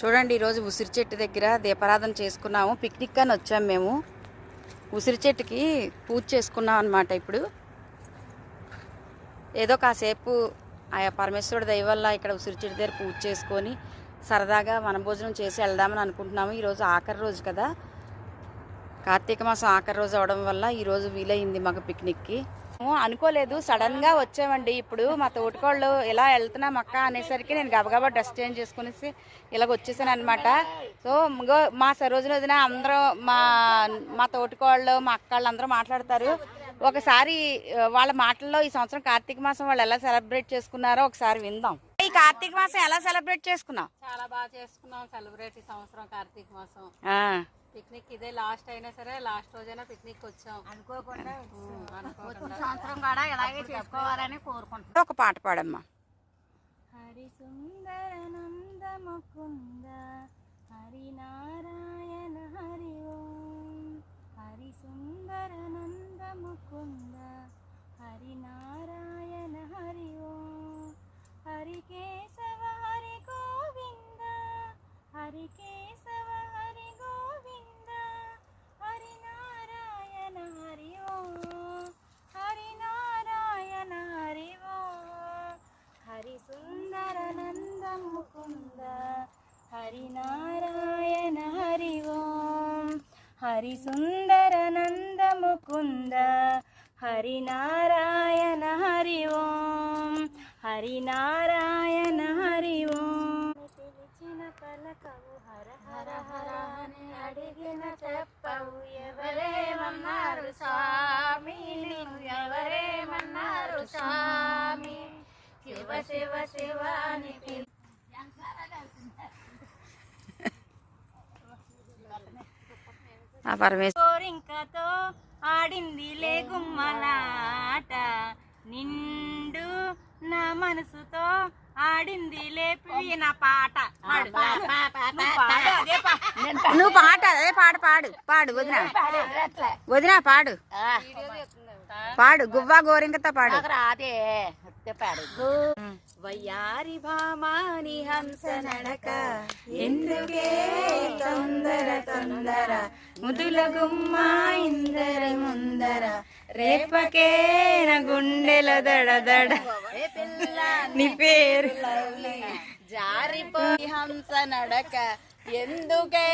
చూడండి ఈరోజు ఉసిరి చెట్టు దగ్గర దీపారాధన చేసుకున్నాము. పిక్నిక్ అని వచ్చాము మేము. ఉసిరి చెట్టుకి పూజ చేసుకున్నాం అనమాట ఇప్పుడు. ఏదో కాసేపు ఆయా పరమేశ్వరుడి దయ వల్ల ఇక్కడ ఉసిరి చెట్టు దగ్గర పూజ చేసుకొని సరదాగా వనభోజనం చేసి వెళ్దామని అనుకుంటున్నాము. ఈరోజు ఆఖరి రోజు కదా. కార్తీక మాసం ఆఖరి రోజు అవడం వల్ల ఈరోజు వీలైంది మాకు పిక్నిక్కి. అనుకోలేదు సడన్గా వచ్చామండి ఇప్పుడు. మా తోటికోళ్ళు ఇలా వెళ్తున్నాం అక్క అనేసరికి నేను గబగబా డ్రెస్ చేంజ్ చేసుకునేసి ఇలాగ వచ్చేసాను అనమాట సో ఇంకో మా సరోజన వదిన అందరూ మా మా తోటికోళ్ళు మా అక్కళ్ళు అందరూ మాట్లాడతారు. ఒకసారి వాళ్ళ మాటల్లో ఈ సంవత్సరం కార్తీక మాసం వాళ్ళు ఎలా సెలబ్రేట్ చేసుకున్నారో ఒకసారి విందాం. ఈ కార్తీక మాసం ఎలా సెలబ్రేట్ చేసుకున్నాం? చాలా బాగా చేసుకున్నాం సెలబ్రేట్ ఈ సంవత్సరం కార్తీక మాసం. ఆ, పిక్నిక్ ఇదే లాస్ట్ అయినా సరే లాస్ట్ రోజైనా పిక్నిక్ వచ్చాం. అనుకోకుండా అనుకోకుండా. సంవత్సరం కూడా ఇలాగే చేసుకోవాలని కోరుకుంటున్నాం. ఒక పాట పాడమ్మా. హరి సుందర నంద ముకుంద హరి నారాయణ హరి ఓం. హరి సుందర నంద ముకుంద హరి నారాయణ హరి ఓం ముకుంద హరి నారాయణ హరి ఓం. హరి సుందర నంద ముకుంద హరి నారాయణ హరి ఓం. హరి నారాయణ హరి ఓం. పిలిచిన పలకవు హర హర హర అని అడిగిన చెప్పవు. ఎవరేమన్నారు స్వామి? ఎవరేమన్నారు స్వామి? శివ శివ శివ అని పిలి ఆ పరమేశ్వర ఆడింది లే గుమ్మలాట. నిండు నా మనసుతో ఆడింది లేపి నా పాట. పాడు. నువ్వు పాడు, అదే పా- నువ్వు పాట అదే పాట పాడు. పాడు వదిన. వదిన పాడు. పాడు గువ్వా గోరింకతో పాడు. రాదే. చెప్పాడు వయ్యారి భామాని హంస నడక. ఎందుకే తొందర తొందర? ముదుల గుమ్మ ఇందరి ముందర. రేపకే నా గుండెల దడ దడ. నీ పేరు? జారిపోయి హంస నడక. ఎందుకే